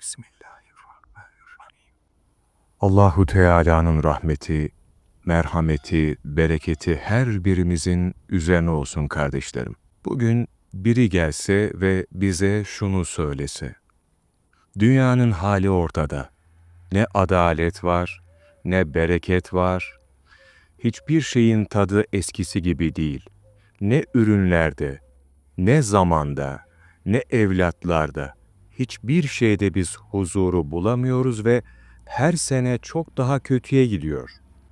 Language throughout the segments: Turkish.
Bismillahirrahmanirrahim. Allahu Teala'nın rahmeti, merhameti, bereketi her birimizin üzerine olsun kardeşlerim. Bugün biri gelse ve bize şunu söylese. Dünyanın hali ortada. Ne adalet var, ne bereket var. Hiçbir şeyin tadı eskisi gibi değil. Ne ürünlerde, ne zamanda, ne evlatlarda. Hiçbir şeyde biz huzuru bulamıyoruz ve her sene çok daha kötüye gidiyor.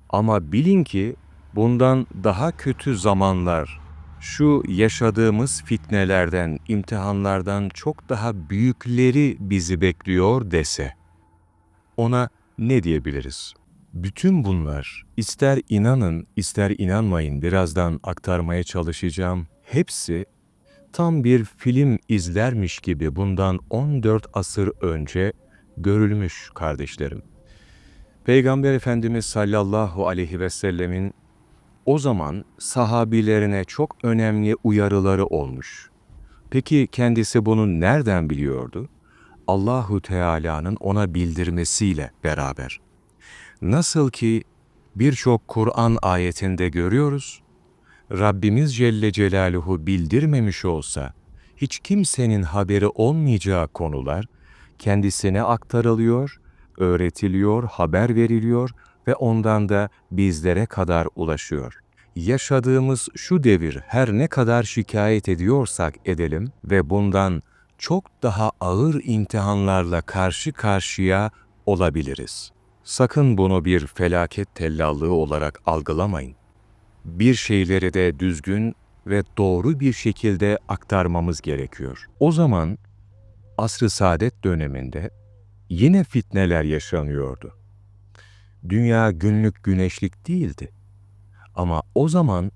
Ama bilin ki bundan daha kötü zamanlar, şu yaşadığımız fitnelerden, imtihanlardan çok daha büyükleri bizi bekliyor dese, ona ne diyebiliriz? Bütün bunlar, ister inanın, ister inanmayın birazdan aktarmaya çalışacağım, hepsi tam bir film izlermiş gibi bundan 14 asır önce görülmüş kardeşlerim. Peygamber Efendimiz sallallahu aleyhi ve sellemin o zaman sahabilerine çok önemli uyarıları olmuş. Peki kendisi bunu nereden biliyordu? Allahu Teala'nın ona bildirmesiyle beraber. Nasıl ki birçok Kur'an ayetinde görüyoruz, Rabbimiz Celle Celaluhu bildirmemiş olsa, hiç kimsenin haberi olmayacağı konular kendisine aktarılıyor, öğretiliyor, haber veriliyor ve ondan da bizlere kadar ulaşıyor. Yaşadığımız şu devir her ne kadar şikayet ediyorsak edelim ve bundan çok daha ağır imtihanlarla karşı karşıya olabiliriz. Sakın bunu bir felaket tellallığı olarak algılamayın. Bir şeyleri de düzgün ve doğru bir şekilde aktarmamız gerekiyor. O zaman asr-ı saadet döneminde yine fitneler yaşanıyordu. Dünya günlük güneşlik değildi. Ama o zaman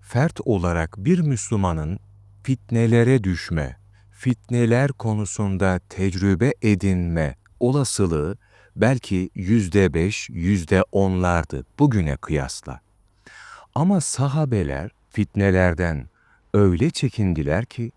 fert olarak bir Müslümanın fitnelere düşme, fitneler konusunda tecrübe edinme olasılığı belki yüzde beş, yüzde onlardı bugüne kıyasla. Ama sahabeler fitnelerden öyle çekindiler ki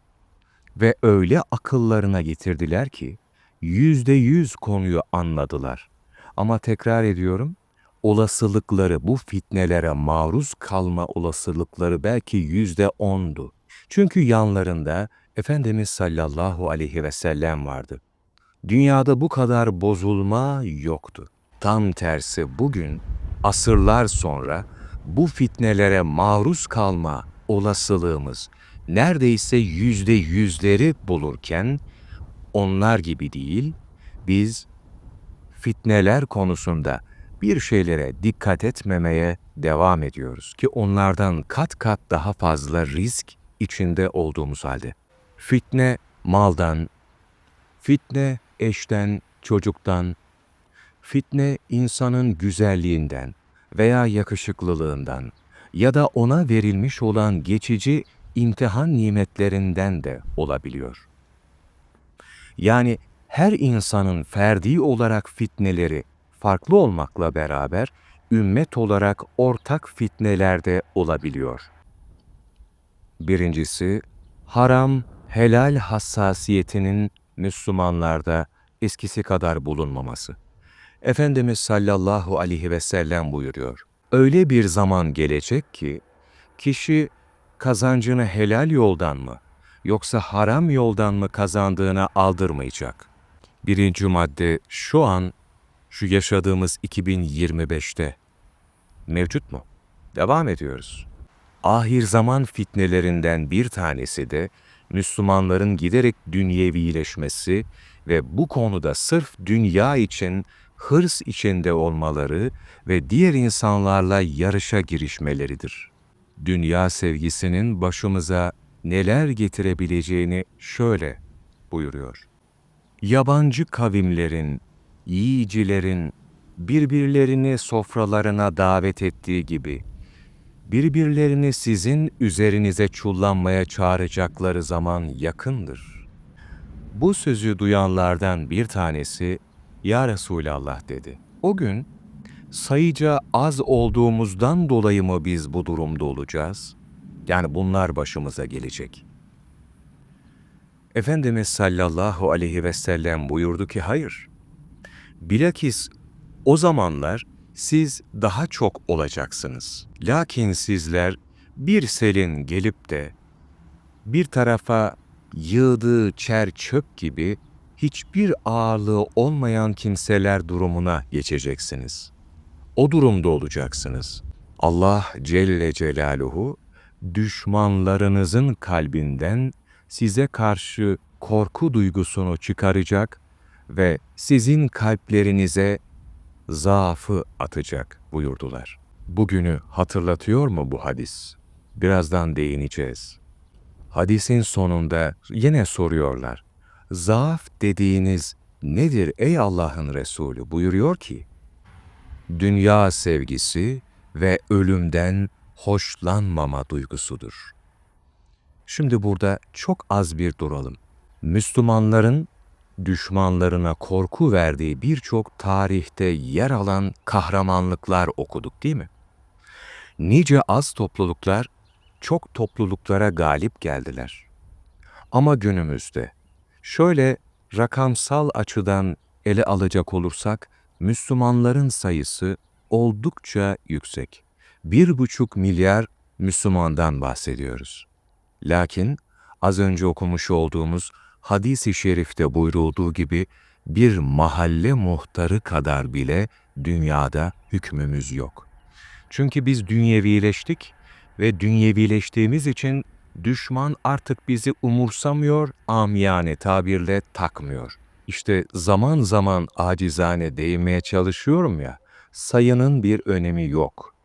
ve öyle akıllarına getirdiler ki yüzde yüz konuyu anladılar. Ama tekrar ediyorum, olasılıkları bu fitnelere maruz kalma olasılıkları belki yüzde ondu. Çünkü yanlarında Efendimiz sallallahu aleyhi ve sellem vardı. Dünyada bu kadar bozulma yoktu. Tam tersi bugün asırlar sonra bu fitnelere maruz kalma olasılığımız neredeyse yüzde yüzleri bulurken onlar gibi değil, biz fitneler konusunda bir şeylere dikkat etmemeye devam ediyoruz ki onlardan kat kat daha fazla risk içinde olduğumuz halde. Fitne maldan, fitne eşten, çocuktan, fitne insanın güzelliğinden veya yakışıklılığından ya da ona verilmiş olan geçici imtihan nimetlerinden de olabiliyor. Yani her insanın ferdi olarak fitneleri farklı olmakla beraber ümmet olarak ortak fitnelerde olabiliyor. Birincisi, haram, helal hassasiyetinin Müslümanlarda eskisi kadar bulunmaması. Efendimiz sallallahu aleyhi ve sellem buyuruyor. Öyle bir zaman gelecek ki, kişi kazancını helal yoldan mı, yoksa haram yoldan mı kazandığına aldırmayacak. Birinci madde şu an, şu yaşadığımız 2025'te mevcut mu? Devam ediyoruz. Ahir zaman fitnelerinden bir tanesi de Müslümanların giderek dünyevileşmesi ve bu konuda sırf dünya için hırs içinde olmaları ve diğer insanlarla yarışa girişmeleridir. Dünya sevgisinin başımıza neler getirebileceğini şöyle buyuruyor. Yabancı kavimlerin, yiyicilerin birbirlerini sofralarına davet ettiği gibi, birbirlerini sizin üzerinize çullanmaya çağıracakları zaman yakındır. Bu sözü duyanlardan bir tanesi, Ya Resulallah dedi. O gün, sayıca az olduğumuzdan dolayı mı biz bu durumda olacağız? Yani bunlar başımıza gelecek. Efendimiz sallallahu aleyhi ve sellem buyurdu ki hayır. Bilakis o zamanlar siz daha çok olacaksınız. Lakin sizler bir selin gelip de bir tarafa yığdığı çer çöp gibi hiçbir ağırlığı olmayan kimseler durumuna geçeceksiniz. O durumda olacaksınız. Allah Celle Celaluhu düşmanlarınızın kalbinden size karşı korku duygusunu çıkaracak ve sizin kalplerinize zaafı atacak buyurdular. Bugünü hatırlatıyor mu bu hadis? Birazdan değineceğiz. Hadisin sonunda yine soruyorlar. Zaaf dediğiniz nedir ey Allah'ın Resulü? Buyuruyor ki, dünya sevgisi ve ölümden hoşlanmama duygusudur. Şimdi burada çok az bir duralım. Müslümanların düşmanlarına korku verdiği birçok tarihte yer alan kahramanlıklar okuduk değil mi? Nice az topluluklar çok topluluklara galip geldiler. Ama günümüzde şöyle rakamsal açıdan ele alacak olursak Müslümanların sayısı oldukça yüksek. Bir buçuk milyar Müslümandan bahsediyoruz. Lakin az önce okumuş olduğumuz hadis-i şerifte buyurulduğu gibi bir mahalle muhtarı kadar bile dünyada hükmümüz yok. Çünkü biz dünyevileştik ve dünyevileştiğimiz için düşman artık bizi umursamıyor, amiyane tabirle takmıyor. İşte zaman zaman acizane değinmeye çalışıyorum ya, sayının bir önemi yok.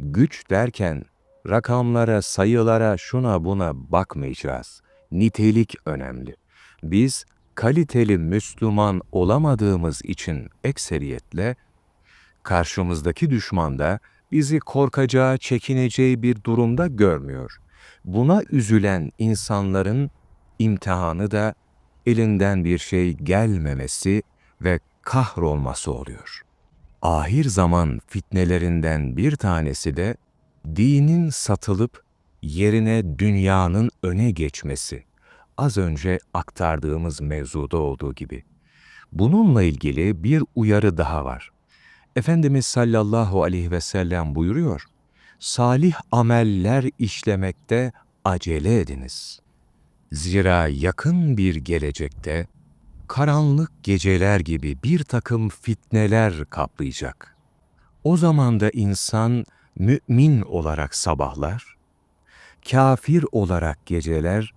Güç derken rakamlara, sayılara, şuna buna bakmayacağız. Nitelik önemli. Biz kaliteli Müslüman olamadığımız için ekseriyetle karşımızdaki düşman da bizi korkacağı, çekineceği bir durumda görmüyor. Buna üzülen insanların imtihanı da elinden bir şey gelmemesi ve kahrolması oluyor. Ahir zaman fitnelerinden bir tanesi de dinin satılıp yerine dünyanın öne geçmesi. Az önce aktardığımız mevzuda olduğu gibi. Bununla ilgili bir uyarı daha var. Efendimiz sallallahu aleyhi ve sellem buyuruyor, salih ameller işlemekte acele ediniz. Zira yakın bir gelecekte karanlık geceler gibi bir takım fitneler kaplayacak. O zaman da insan mümin olarak sabahlar, kafir olarak geceler,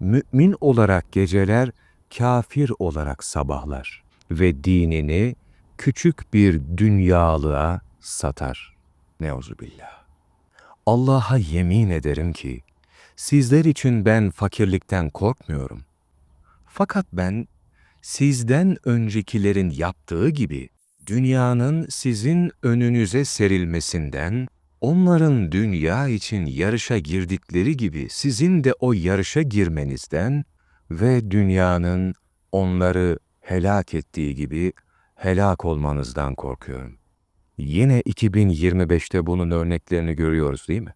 mümin olarak geceler, kafir olarak sabahlar ve dinini küçük bir dünyalığa satar. Neuzubillah. Allah'a yemin ederim ki, sizler için ben fakirlikten korkmuyorum. Fakat ben sizden öncekilerin yaptığı gibi dünyanın sizin önünüze serilmesinden, onların dünya için yarışa girdikleri gibi sizin de o yarışa girmenizden ve dünyanın onları helak ettiği gibi helak olmanızdan korkuyorum. Yine 2025'te bunun örneklerini görüyoruz değil mi?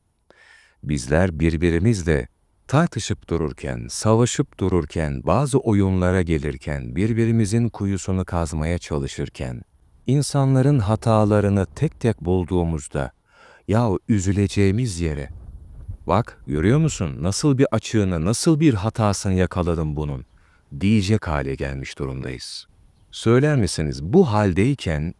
Bizler birbirimizle tartışıp dururken, savaşıp dururken, bazı oyunlara gelirken, birbirimizin kuyusunu kazmaya çalışırken, insanların hatalarını tek tek bulduğumuzda, yahu üzüleceğimiz yere, bak görüyor musun nasıl bir açığını, nasıl bir hatasını yakaladım bunun, diyecek hale gelmiş durumdayız. Söyler misiniz bu haldeyken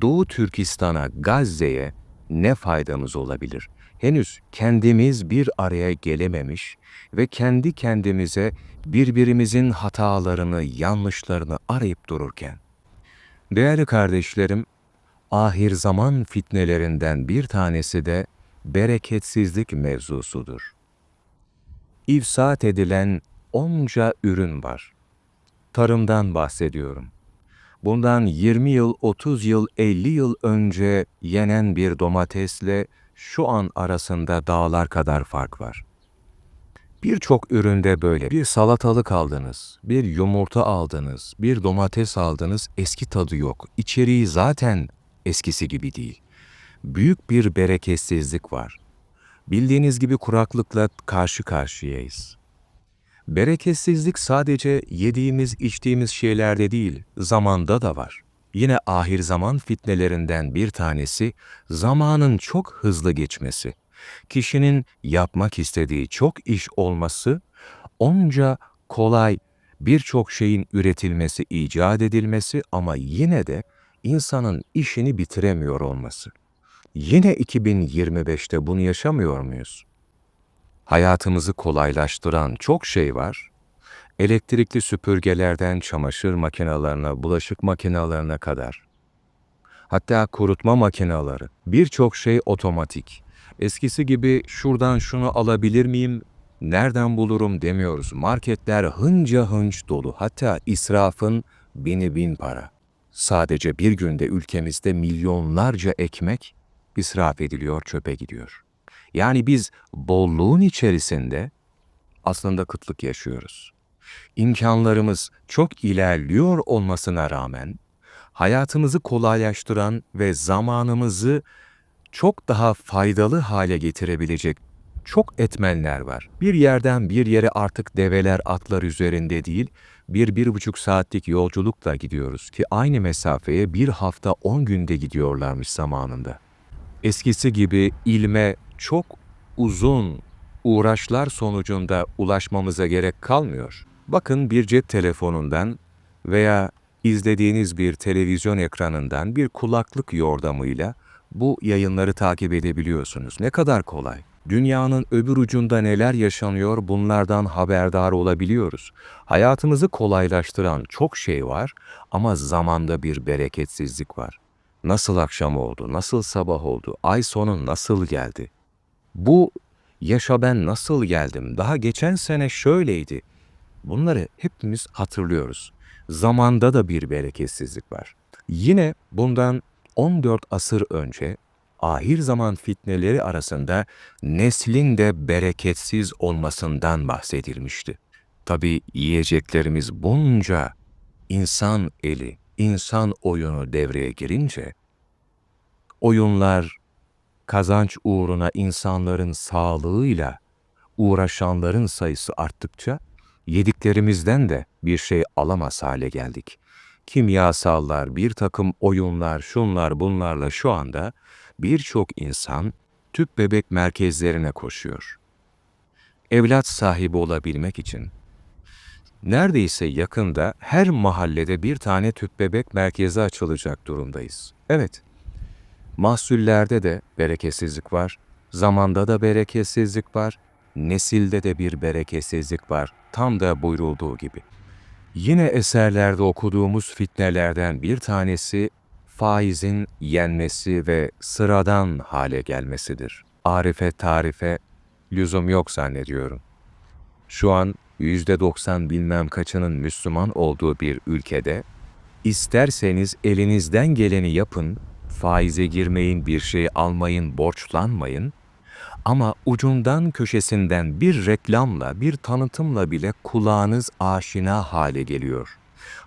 Doğu Türkistan'a, Gazze'ye ne faydamız olabilir? Henüz kendimiz bir araya gelememiş ve kendi kendimize birbirimizin hatalarını, yanlışlarını arayıp dururken. Değerli kardeşlerim, ahir zaman fitnelerinden bir tanesi de bereketsizlik mevzusudur. İfsat edilen onca ürün var. Tarımdan bahsediyorum bundan 20 yıl, 30 yıl, 50 yıl önce yenen bir domatesle şu an arasında dağlar kadar fark var. Birçok üründe böyle bir salatalık aldınız, bir yumurta aldınız, bir domates aldınız, eski tadı yok. İçeriği zaten eskisi gibi değil. Büyük bir bereketsizlik var. Bildiğiniz gibi kuraklıkla karşı karşıyayız. Bereketsizlik sadece yediğimiz, içtiğimiz şeylerde değil, zamanda da var. Yine ahir zaman fitnelerinden bir tanesi zamanın çok hızlı geçmesi. Kişinin yapmak istediği çok iş olması, onca kolay birçok şeyin üretilmesi, icat edilmesi ama yine de insanın işini bitiremiyor olması. Yine 2025'te bunu yaşamıyor muyuz? Hayatımızı kolaylaştıran çok şey var. Elektrikli süpürgelerden çamaşır makinelerine, bulaşık makinelerine kadar. Hatta kurutma makineleri, birçok şey otomatik. Eskisi gibi şuradan şunu alabilir miyim, nereden bulurum demiyoruz. Marketler hınca hınç dolu. Hatta israfın bini bin para. Sadece bir günde ülkemizde milyonlarca ekmek israf ediliyor, çöpe gidiyor. Yani biz bolluğun içerisinde aslında kıtlık yaşıyoruz. İmkanlarımız çok ilerliyor olmasına rağmen hayatımızı kolaylaştıran ve zamanımızı çok daha faydalı hale getirebilecek çok etmenler var. Bir yerden bir yere artık develer atlar üzerinde değil, bir, bir buçuk saatlik yolculukla gidiyoruz ki aynı mesafeye bir hafta on günde gidiyorlarmış zamanında. Eskisi gibi ilme çok uzun uğraşlar sonucunda ulaşmamıza gerek kalmıyor. Bakın bir cep telefonundan veya izlediğiniz bir televizyon ekranından bir kulaklık yordamıyla bu yayınları takip edebiliyorsunuz. Ne kadar kolay. Dünyanın öbür ucunda neler yaşanıyor bunlardan haberdar olabiliyoruz. Hayatımızı kolaylaştıran çok şey var ama zamanda bir bereketsizlik var. Nasıl akşam oldu, nasıl sabah oldu, ay sonu nasıl geldi? Bu yaşa ben nasıl geldim, daha geçen sene şöyleydi. Bunları hepimiz hatırlıyoruz. Zamanda da bir bereketsizlik var. Yine bundan 14 asır önce ahir zaman fitneleri arasında neslin de bereketsiz olmasından bahsedilmişti. Tabi yiyeceklerimiz bunca insan eli, insan oyunu devreye girince, oyunlar kazanç uğruna insanların sağlığıyla uğraşanların sayısı arttıkça, yediklerimizden de bir şey alamaz hale geldik. Kimyasallar, bir takım oyunlar, şunlar bunlarla şu anda birçok insan tüp bebek merkezlerine koşuyor. Evlat sahibi olabilmek için neredeyse yakında her mahallede bir tane tüp bebek merkezi açılacak durumdayız. Evet, mahsullerde de bereketsizlik var, zamanda da bereketsizlik var, nesilde de bir bereketsizlik var, tam da buyurulduğu gibi. Yine eserlerde okuduğumuz fitnelerden bir tanesi faizin yenmesi ve sıradan hale gelmesidir. Arife tarife lüzum yok zannediyorum. Şu an yüzde doksan bilmem kaçının Müslüman olduğu bir ülkede, isterseniz elinizden geleni yapın, faize girmeyin, bir şey almayın, borçlanmayın, ama ucundan köşesinden bir reklamla, bir tanıtımla bile kulağınız aşina hale geliyor.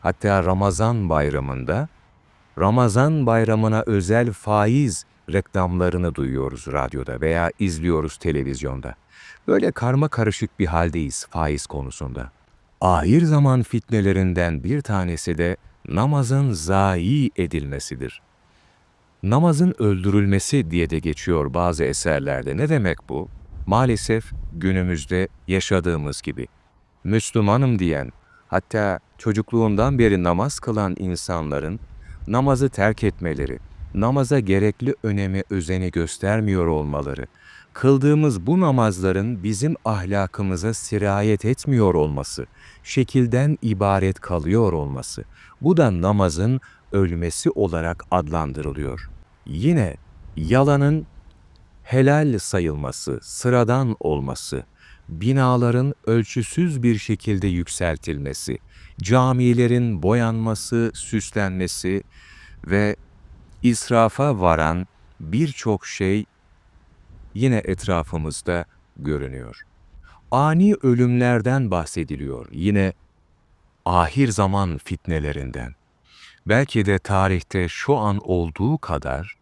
Hatta Ramazan bayramında Ramazan bayramına özel faiz reklamlarını duyuyoruz radyoda veya izliyoruz televizyonda. Böyle karma karışık bir haldeyiz faiz konusunda. Ahir zaman fitnelerinden bir tanesi de namazın zayi edilmesidir. Namazın öldürülmesi diye de geçiyor bazı eserlerde. Ne demek bu? Maalesef günümüzde yaşadığımız gibi. Müslümanım diyen, hatta çocukluğundan beri namaz kılan insanların namazı terk etmeleri, namaza gerekli önemi özeni göstermiyor olmaları, kıldığımız bu namazların bizim ahlakımıza sirayet etmiyor olması, şekilden ibaret kalıyor olması, bu da namazın ölmesi olarak adlandırılıyor. Yine yalanın helal sayılması, sıradan olması, binaların ölçüsüz bir şekilde yükseltilmesi, camilerin boyanması, süslenmesi ve israfa varan birçok şey yine etrafımızda görünüyor. Ani ölümlerden bahsediliyor yine ahir zaman fitnelerinden. Belki de tarihte şu an olduğu kadar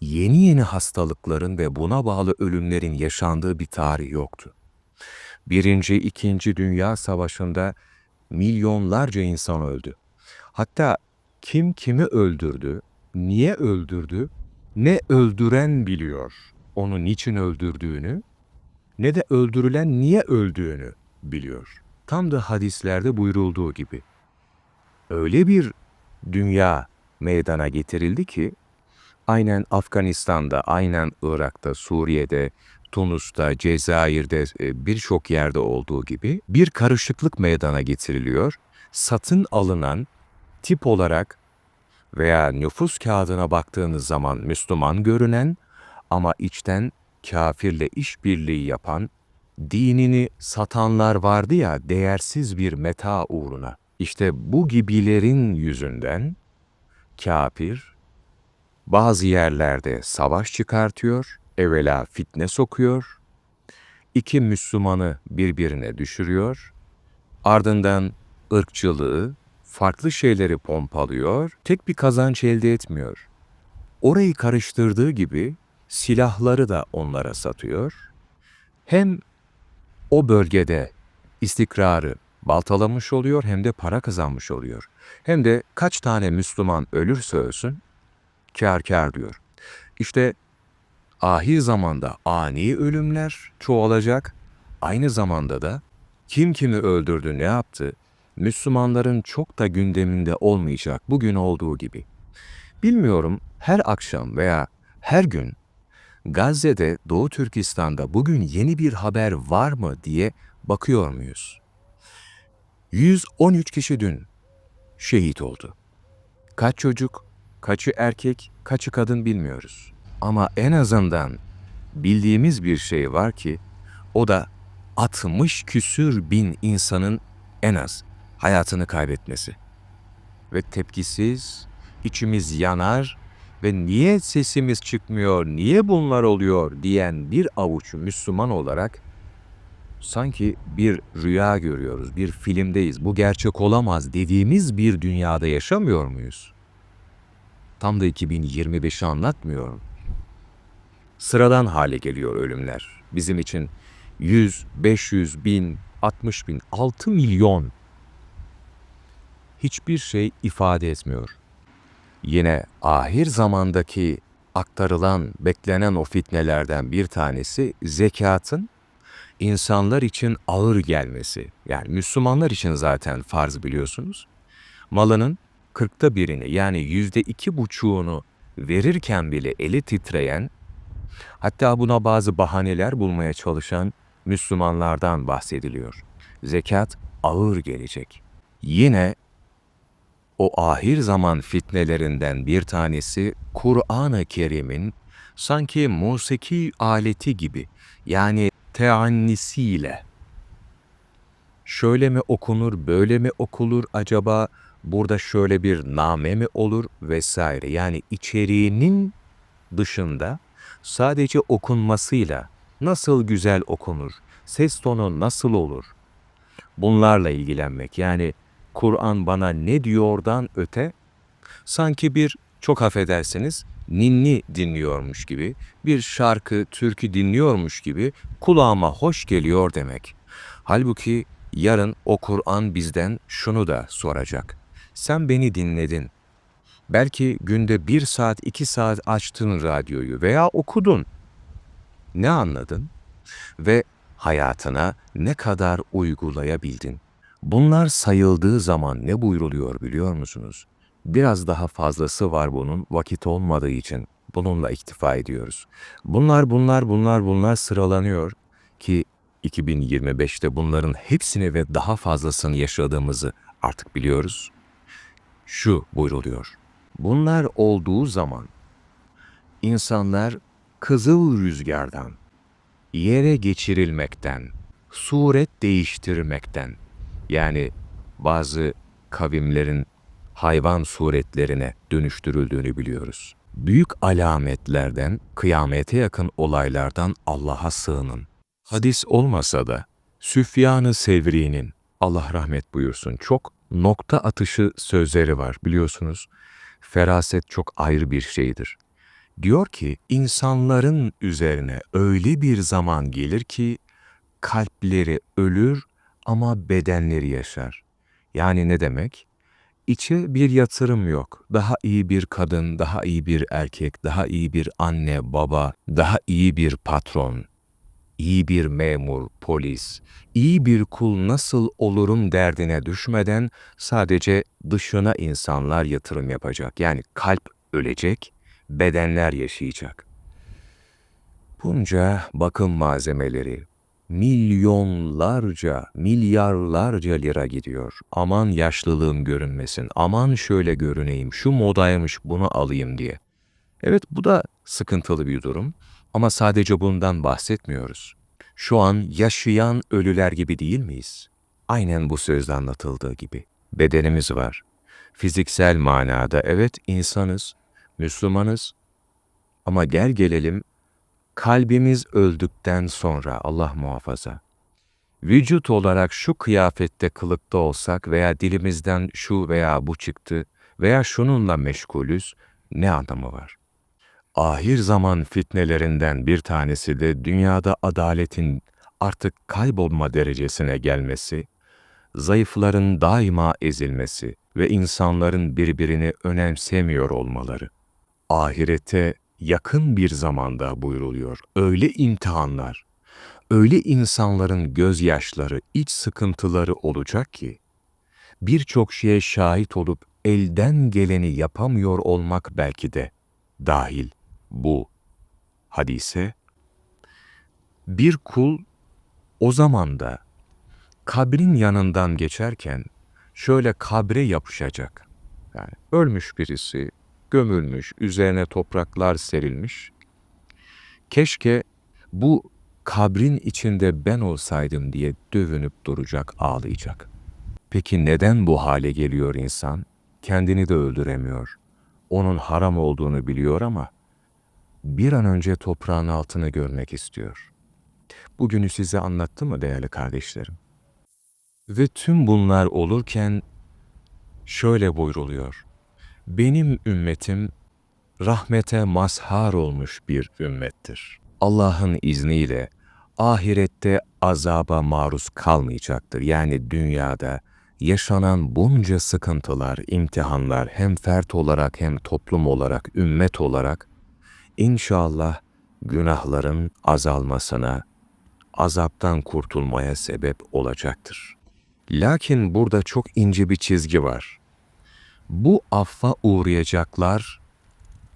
yeni yeni hastalıkların ve buna bağlı ölümlerin yaşandığı bir tarih yoktu. Birinci, İkinci Dünya Savaşı'nda milyonlarca insan öldü. Hatta kim kimi öldürdü, niye öldürdü, ne öldüren biliyor onu niçin öldürdüğünü, ne de öldürülen niye öldüğünü biliyor. Tam da hadislerde buyurulduğu gibi. Öyle bir dünya meydana getirildi ki, aynen Afganistan'da, aynen Irak'ta, Suriye'de, Tunus'ta, Cezayir'de e, birçok yerde olduğu gibi bir karışıklık meydana getiriliyor. Satın alınan tip olarak veya nüfus kağıdına baktığınız zaman Müslüman görünen ama içten kafirle işbirliği yapan, dinini satanlar vardı ya değersiz bir meta uğruna. İşte bu gibilerin yüzünden kafir bazı yerlerde savaş çıkartıyor, evvela fitne sokuyor, iki Müslümanı birbirine düşürüyor, ardından ırkçılığı, farklı şeyleri pompalıyor, tek bir kazanç elde etmiyor. Orayı karıştırdığı gibi silahları da onlara satıyor. Hem o bölgede istikrarı baltalamış oluyor hem de para kazanmış oluyor. Hem de kaç tane Müslüman ölürse ölsün kâr kâr diyor. İşte ahir zamanda ani ölümler çoğalacak. Aynı zamanda da kim kimi öldürdü ne yaptı Müslümanların çok da gündeminde olmayacak bugün olduğu gibi. Bilmiyorum her akşam veya her gün Gazze'de, Doğu Türkistan'da bugün yeni bir haber var mı diye bakıyor muyuz? 113 kişi dün şehit oldu. Kaç çocuk, kaçı erkek, kaçı kadın bilmiyoruz. Ama en azından bildiğimiz bir şey var ki o da 60 küsür bin insanın en az hayatını kaybetmesi. Ve tepkisiz, içimiz yanar ve niye sesimiz çıkmıyor, niye bunlar oluyor diyen bir avuç Müslüman olarak sanki bir rüya görüyoruz, bir filmdeyiz, bu gerçek olamaz dediğimiz bir dünyada yaşamıyor muyuz? Tam da 2025'i anlatmıyorum. Sıradan hale geliyor ölümler. Bizim için 100, 500 bin, 60 bin, 6 milyon hiçbir şey ifade etmiyor. Yine ahir zamandaki aktarılan, beklenen o fitnelerden bir tanesi zekatın insanlar için ağır gelmesi. Yani Müslümanlar için zaten farz biliyorsunuz. Malının kırkta birini yani yüzde iki buçuğunu verirken bile eli titreyen, hatta buna bazı bahaneler bulmaya çalışan Müslümanlardan bahsediliyor. Zekat ağır gelecek. Yine o ahir zaman fitnelerinden bir tanesi Kur'an-ı Kerim'in sanki musiki aleti gibi yani teannisiyle şöyle mi okunur, böyle mi okulur acaba, burada şöyle bir name mi olur vesaire. Yani içeriğinin dışında sadece okunmasıyla nasıl güzel okunur, ses tonu nasıl olur, bunlarla ilgilenmek. Yani Kur'an bana ne diyordan öte, sanki bir, çok affedersiniz, ninni dinliyormuş gibi, bir şarkı, türkü dinliyormuş gibi kulağıma hoş geliyor demek. Halbuki yarın o Kur'an bizden şunu da soracak. Sen beni dinledin. Belki günde bir saat, iki saat açtın radyoyu veya okudun. Ne anladın? Ve hayatına ne kadar uygulayabildin? Bunlar sayıldığı zaman ne buyruluyor biliyor musunuz? Biraz daha fazlası var bunun vakit olmadığı için bununla iktifa ediyoruz. Bunlar bunlar bunlar bunlar sıralanıyor ki 2025'te bunların hepsini ve daha fazlasını yaşadığımızı artık biliyoruz. Şu buyruluyor. Bunlar olduğu zaman insanlar kızıl rüzgardan, yere geçirilmekten, suret değiştirmekten, yani bazı kavimlerin hayvan suretlerine dönüştürüldüğünü biliyoruz. Büyük alametlerden, kıyamete yakın olaylardan Allah'a sığının. Hadis olmasa da Süfyan-ı Sevri'nin, Allah rahmet buyursun, çok nokta atışı sözleri var biliyorsunuz. Feraset çok ayrı bir şeydir. Diyor ki, insanların üzerine öyle bir zaman gelir ki, kalpleri ölür ama bedenleri yaşar. Yani ne demek? İçe bir yatırım yok. Daha iyi bir kadın, daha iyi bir erkek, daha iyi bir anne, baba, daha iyi bir patron, iyi bir memur, polis, iyi bir kul nasıl olurum derdine düşmeden sadece dışına insanlar yatırım yapacak. Yani kalp ölecek, bedenler yaşayacak. Bunca bakım malzemeleri, milyonlarca, milyarlarca lira gidiyor. Aman yaşlılığım görünmesin, aman şöyle görüneyim, şu modaymış bunu alayım diye. Evet bu da sıkıntılı bir durum ama sadece bundan bahsetmiyoruz. Şu an yaşayan ölüler gibi değil miyiz? Aynen bu sözde anlatıldığı gibi. Bedenimiz var. Fiziksel manada evet insanız, Müslümanız ama gel gelelim kalbimiz öldükten sonra Allah muhafaza, vücut olarak şu kıyafette kılıkta olsak veya dilimizden şu veya bu çıktı veya şununla meşgulüz, ne anlamı var? Ahir zaman fitnelerinden bir tanesi de dünyada adaletin artık kaybolma derecesine gelmesi, zayıfların daima ezilmesi ve insanların birbirini önemsemiyor olmaları. Ahirete yakın bir zamanda buyruluyor. Öyle imtihanlar, öyle insanların gözyaşları, iç sıkıntıları olacak ki, birçok şeye şahit olup elden geleni yapamıyor olmak belki de dahil bu hadise. Bir kul o zaman da kabrin yanından geçerken şöyle kabre yapışacak. Yani ölmüş birisi, gömülmüş, üzerine topraklar serilmiş. Keşke bu kabrin içinde ben olsaydım diye dövünüp duracak, ağlayacak. Peki neden bu hale geliyor insan? Kendini de öldüremiyor. Onun haram olduğunu biliyor ama bir an önce toprağın altını görmek istiyor. Bugünü size anlattı mı değerli kardeşlerim? Ve tüm bunlar olurken şöyle buyruluyor. Benim ümmetim rahmete mazhar olmuş bir ümmettir. Allah'ın izniyle ahirette azaba maruz kalmayacaktır. Yani dünyada yaşanan bunca sıkıntılar, imtihanlar hem fert olarak hem toplum olarak, ümmet olarak inşallah günahların azalmasına, azaptan kurtulmaya sebep olacaktır. Lakin burada çok ince bir çizgi var. Bu affa uğrayacaklar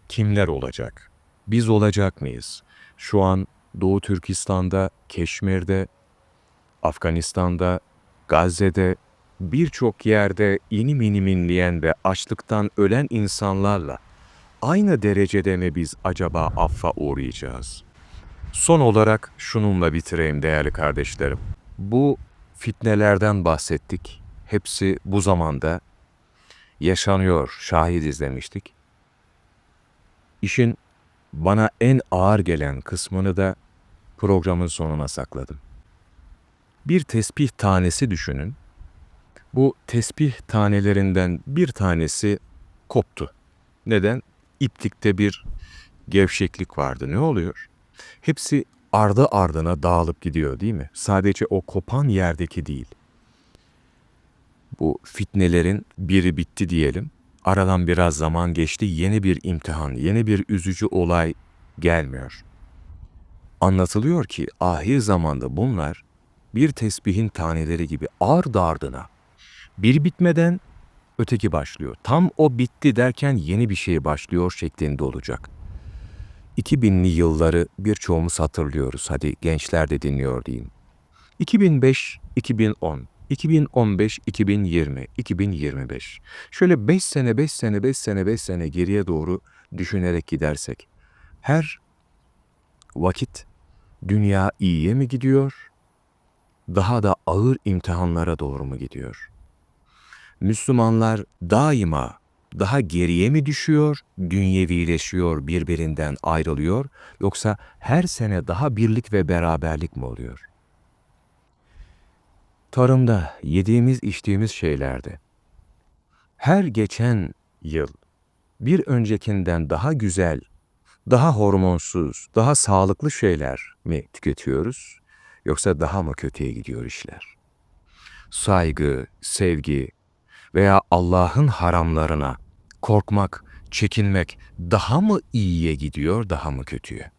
kimler olacak? Biz olacak mıyız? Şu an Doğu Türkistan'da, Keşmir'de, Afganistan'da, Gazze'de, birçok yerde inim inim ve açlıktan ölen insanlarla aynı derecede mi biz acaba affa uğrayacağız? Son olarak şununla bitireyim değerli kardeşlerim. Bu fitnelerden bahsettik. Hepsi bu zamanda yaşanıyor, şahit izlemiştik. İşin bana en ağır gelen kısmını da programın sonuna sakladım. Bir tesbih tanesi düşünün. Bu tesbih tanelerinden bir tanesi koptu. Neden? İplikte bir gevşeklik vardı. Ne oluyor? Hepsi ardı ardına dağılıp gidiyor değil mi? Sadece o kopan yerdeki değil. Bu fitnelerin biri bitti diyelim. Aradan biraz zaman geçti, yeni bir imtihan, yeni bir üzücü olay gelmiyor. Anlatılıyor ki ahir zamanda bunlar bir tesbihin taneleri gibi ard ardına bir bitmeden öteki başlıyor. Tam o bitti derken yeni bir şey başlıyor şeklinde olacak. 2000'li yılları birçoğumuz hatırlıyoruz. Hadi gençler de dinliyor diyeyim. 2005, 2010, 2015, 2020, 2025. Şöyle 5 sene, 5 sene, 5 sene, 5 sene geriye doğru düşünerek gidersek. Her vakit dünya iyiye mi gidiyor? Daha da ağır imtihanlara doğru mu gidiyor? Müslümanlar daima daha geriye mi düşüyor, dünyevileşiyor, birbirinden ayrılıyor yoksa her sene daha birlik ve beraberlik mi oluyor? Tarımda yediğimiz içtiğimiz şeylerde her geçen yıl bir öncekinden daha güzel, daha hormonsuz, daha sağlıklı şeyler mi tüketiyoruz? Yoksa daha mı kötüye gidiyor işler? Saygı, sevgi veya Allah'ın haramlarına korkmak, çekinmek daha mı iyiye gidiyor, daha mı kötüye?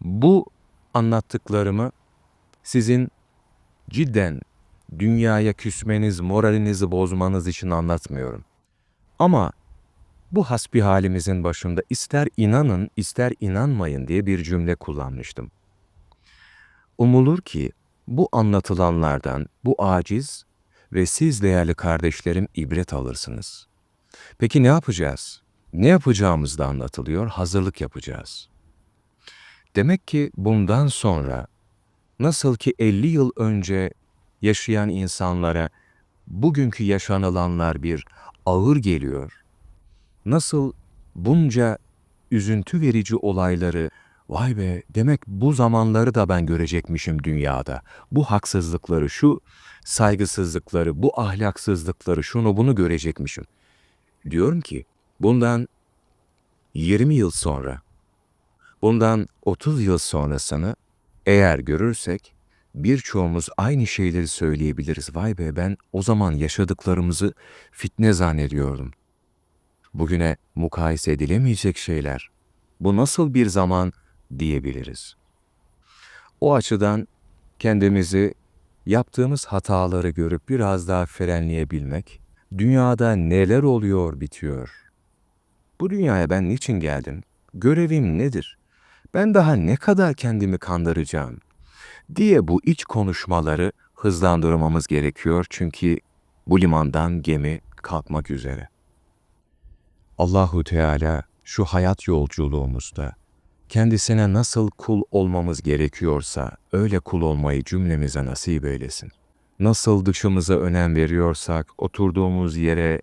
Bu anlattıklarımı sizin cidden dünyaya küsmeniz, moralinizi bozmanız için anlatmıyorum. Ama bu hasbihalimizin başında ister inanın, ister inanmayın diye bir cümle kullanmıştım. Umulur ki bu anlatılanlardan bu aciz ve siz değerli kardeşlerim ibret alırsınız. Peki ne yapacağız? Ne yapacağımız da anlatılıyor, hazırlık yapacağız. Demek ki bundan sonra nasıl ki 50 yıl önce yaşayan insanlara bugünkü yaşanılanlar bir ağır geliyor, nasıl bunca üzüntü verici olayları vay be demek bu zamanları da ben görecekmişim dünyada. Bu haksızlıkları, şu saygısızlıkları, bu ahlaksızlıkları, şunu bunu görecekmişim. Diyorum ki bundan 20 yıl sonra, bundan 30 yıl sonrasını eğer görürsek birçoğumuz aynı şeyleri söyleyebiliriz. Vay be ben o zaman yaşadıklarımızı fitne zannediyordum. Bugüne mukayese edilemeyecek şeyler. Bu nasıl bir zaman diyebiliriz. O açıdan kendimizi yaptığımız hataları görüp biraz daha frenleyebilmek, dünyada neler oluyor bitiyor. Bu dünyaya ben niçin geldim? Görevim nedir? Ben daha ne kadar kendimi kandıracağım? diye bu iç konuşmaları hızlandırmamız gerekiyor çünkü bu limandan gemi kalkmak üzere. Allahu Teala şu hayat yolculuğumuzda kendisine nasıl kul olmamız gerekiyorsa öyle kul olmayı cümlemize nasip eylesin. Nasıl dışımıza önem veriyorsak oturduğumuz yere,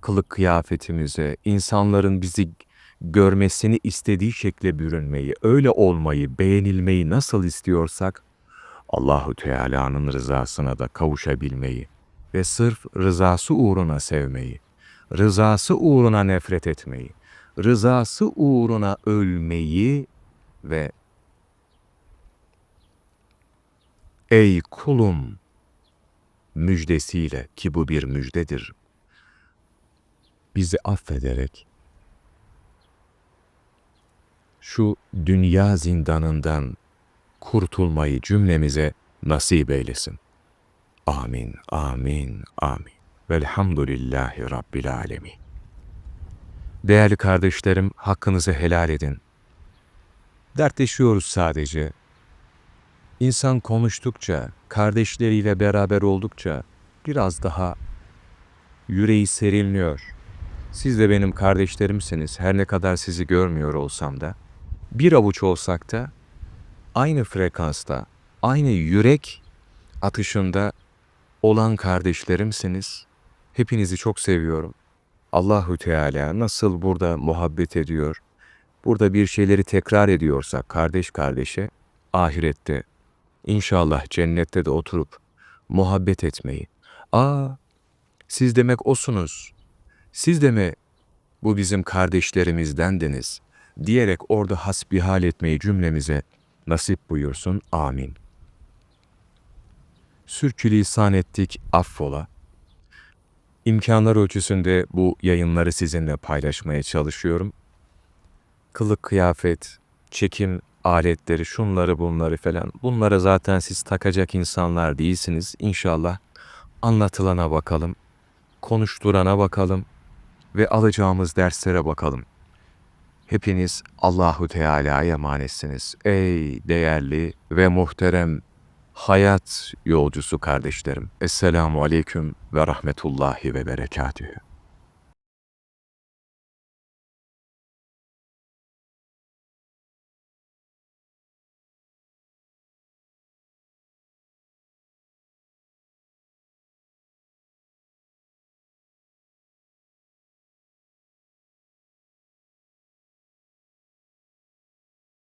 kılık kıyafetimize, insanların bizi görmesini istediği şekle bürünmeyi, öyle olmayı, beğenilmeyi nasıl istiyorsak Allahu Teala'nın rızasına da kavuşabilmeyi ve sırf rızası uğruna sevmeyi, rızası uğruna nefret etmeyi, rızası uğruna ölmeyi ve ey kulum müjdesiyle ki bu bir müjdedir. Bizi affederek şu dünya zindanından kurtulmayı cümlemize nasip eylesin. Amin, amin, amin. Velhamdülillahi Rabbil alemin. Değerli kardeşlerim, hakkınızı helal edin. Dertleşiyoruz sadece. İnsan konuştukça, kardeşleriyle beraber oldukça biraz daha yüreği serinliyor. Siz de benim kardeşlerimsiniz, her ne kadar sizi görmüyor olsam da. Bir avuç olsak da aynı frekansta, aynı yürek atışında olan kardeşlerimsiniz. Hepinizi çok seviyorum. Allahü Teala nasıl burada muhabbet ediyor, burada bir şeyleri tekrar ediyorsak kardeş kardeşe, ahirette, inşallah cennette de oturup muhabbet etmeyi. Aa, siz demek osunuz, siz de mi bu bizim kardeşlerimizdendiniz diyerek orada hasbihal etmeyi cümlemize nasip buyursun. Amin. Sürçülisan ettik, affola. İmkanlar ölçüsünde bu yayınları sizinle paylaşmaya çalışıyorum. Kılık kıyafet, çekim aletleri, şunları bunları falan bunlara zaten siz takacak insanlar değilsiniz. İnşallah anlatılana bakalım, konuşturana bakalım ve alacağımız derslere bakalım. Hepiniz Allahu Teala'ya emanetsiniz. Ey değerli ve muhterem hayat yolcusu kardeşlerim. Esselamu aleyküm ve rahmetullahi ve berekatühü.